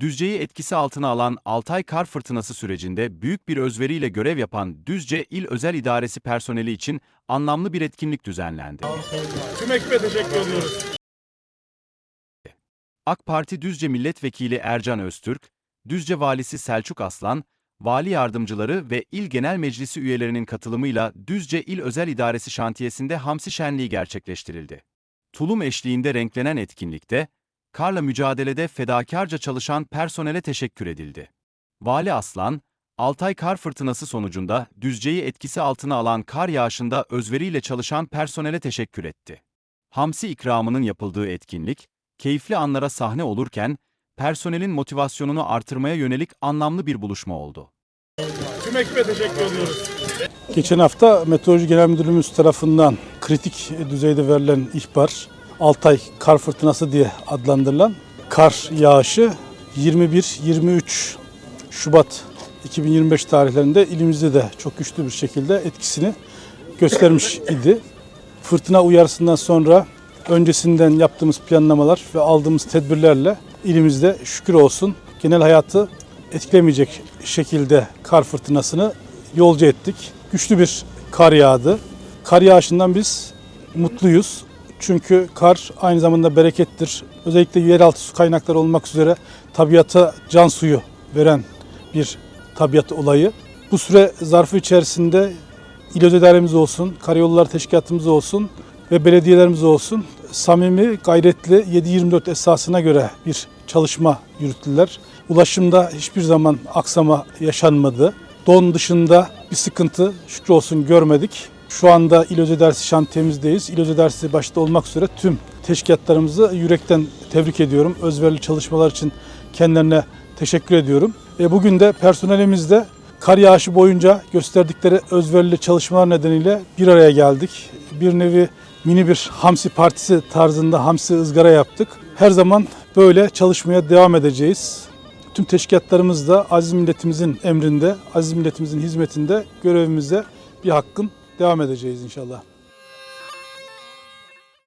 Düzce'yi etkisi altına alan Altay kar fırtınası sürecinde büyük bir özveriyle görev yapan Düzce İl Özel İdaresi personeli için anlamlı bir etkinlik düzenlendi. Tüm ekibe teşekkür ediyoruz. AK Parti Düzce Milletvekili Ercan Öztürk, Düzce Valisi Selçuk Aslan, vali yardımcıları ve İl Genel Meclisi üyelerinin katılımıyla Düzce İl Özel İdaresi şantiyesinde hamsi şenliği gerçekleştirildi. Tulum eşliğinde renklenen etkinlikte, karla mücadelede fedakarca çalışan personele teşekkür edildi. Vali Aslan, Altay kar fırtınası sonucunda Düzce'yi etkisi altına alan kar yağışında özveriyle çalışan personele teşekkür etti. Hamsi ikramının yapıldığı etkinlik, keyifli anlara sahne olurken, personelin motivasyonunu artırmaya yönelik anlamlı bir buluşma oldu. Tüm ekibe teşekkür ediyoruz. Geçen hafta Meteoroloji Genel Müdürlüğümüz tarafından kritik düzeyde verilen ihbar, Altay kar fırtınası diye adlandırılan kar yağışı 21-23 Şubat 2025 tarihlerinde ilimizde de çok güçlü bir şekilde etkisini göstermiş idi. Fırtına uyarısından sonra öncesinden yaptığımız planlamalar ve aldığımız tedbirlerle ilimizde şükür olsun genel hayatı etkilemeyecek şekilde kar fırtınasını yolcu ettik. Güçlü bir kar yağdı. Kar yağışından biz mutluyuz. Çünkü kar aynı zamanda berekettir. Özellikle yeraltı su kaynakları olmak üzere tabiata can suyu veren bir tabiat olayı. Bu süre zarfı içerisinde İl İdaremiz olsun, Karayolları Teşkilatımız olsun ve belediyelerimiz olsun samimi, gayretli 7-24 esasına göre bir çalışma yürüttüler. Ulaşımda hiçbir zaman aksama yaşanmadı. Don dışında bir sıkıntı şükür olsun görmedik. Şu anda İl Özel şantiyemizdeyiz. İl Özel başta olmak üzere tüm teşkilatlarımızı yürekten tebrik ediyorum. Özverili çalışmalar için kendilerine teşekkür ediyorum. E bugün de personelimizde kar yağışı boyunca gösterdikleri özverili çalışmalar nedeniyle bir araya geldik. Bir nevi mini bir hamsi partisi tarzında hamsi ızgara yaptık. Her zaman böyle çalışmaya devam edeceğiz. Tüm teşkilatlarımız da aziz milletimizin emrinde, aziz milletimizin hizmetinde görevimize bir hakkın devam edeceğiz inşallah.